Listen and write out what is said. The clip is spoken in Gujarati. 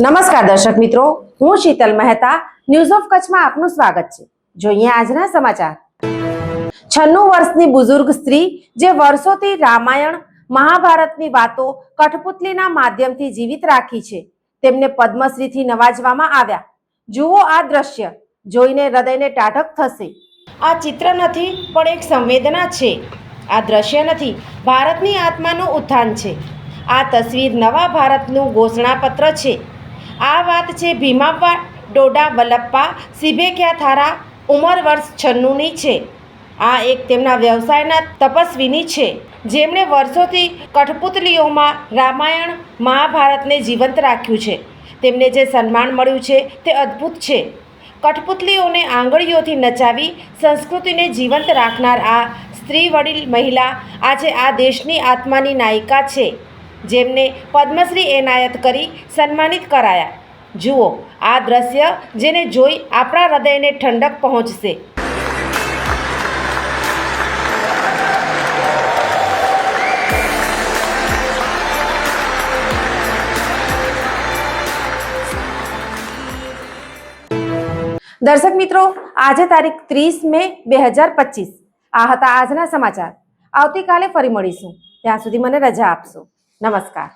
નમસ્કાર દર્શક મિત્રો, હું શીતલ મહેતા ન્યૂઝ ઓફ કચ્છમાં આપનું સ્વાગત છે. જોઈએ આજના સમાચાર. છન્નું વર્ષની બુઝુર્ગ સ્ત્રી, જે વર્ષોથી રામાયણ, મહાભારતની વાતો કઠપુતલીના માધ્યમથી જીવિત રાખી છે, તેમને પદ્મશ્રીથી નવાજવામાં આવ્યા. જુઓ આ દ્રશ્ય, જોઈને હૃદયને ટાઢક થશે. આ ચિત્ર નથી, પણ એક સંવેદના છે. આ દ્રશ્ય નથી, ભારતની આત્માનું ઉત્થાન છે. આ તસવીર નવા ભારતનું ઘોષણાપત્ર છે. આ વાત છે ભીમાપા ડોડા વલ્લપ્પા સિબેક્યા થારા ઉંમર વર્ષ છન્નુંની છે. આ એક તેમના વ્યવસાયના તપસ્વીની છે. જેમણે વર્ષોથી કઠપુતલીઓમાં રામાયણ, મહાભારતને જીવંત રાખ્યું છે. તેમને જે સન્માન મળ્યું છે તે અદ્ભુત છે. કઠપુતલીઓને આંગળીઓથી નચાવી સંસ્કૃતિને જીવંત રાખનાર આ સ્ત્રી વડીલ મહિલા આજે આ દેશની આત્માની નાયિકા છે. જેમને પદ્મશ્રી એનાયત કરી સન્માનિત કરાયા. જુઓ, આ દ્રશ્ય જેને જોઈ આપણા હૃદયને ઠંડક પહોંચશે. દર્શક મિત્રો, આજે તારીખ ત્રીસ મે બે હજાર પચીસ. આ હતા આજના સમાચાર. આવતીકાલે ફરી મળીશું. ત્યાં સુધી મને રજા આપશો. નમસ્કાર.